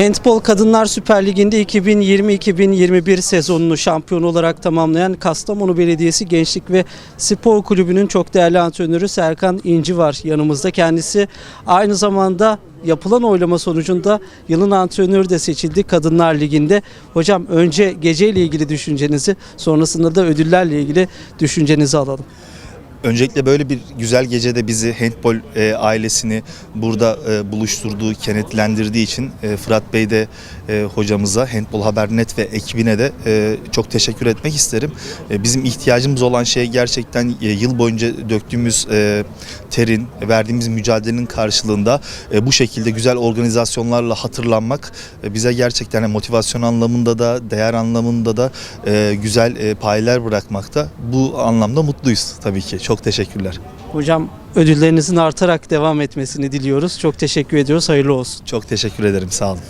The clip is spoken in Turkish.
Handbol Kadınlar Süper Ligi'nde 2020-2021 sezonunu şampiyon olarak tamamlayan Kastamonu Belediyesi Gençlik ve Spor Kulübü'nün çok değerli antrenörü Serkan İnci var yanımızda. Kendisi aynı zamanda yapılan oylama sonucunda yılın antrenörü de seçildi Kadınlar Ligi'nde. Hocam önce geceyle ilgili düşüncenizi sonrasında da ödüllerle ilgili düşüncenizi alalım. Öncelikle böyle bir güzel gecede bizi handbol e, ailesini burada e, buluşturduğu, kenetlendirdiği için e, Fırat Bey de e, hocamıza, Handbol Haber.net ve ekibine de e, çok teşekkür etmek isterim. E, bizim ihtiyacımız olan şey gerçekten e, yıl boyunca döktüğümüz e, terin, verdiğimiz mücadelenin karşılığında e, bu şekilde güzel organizasyonlarla hatırlanmak e, bize gerçekten motivasyon anlamında da, değer anlamında da e, güzel e, payeler bırakmakta. Bu anlamda mutluyuz tabii ki. Çok teşekkürler. Hocam ödüllerinizin artarak devam etmesini diliyoruz. Çok teşekkür ediyoruz. Hayırlı olsun. Çok teşekkür ederim. Sağ olun.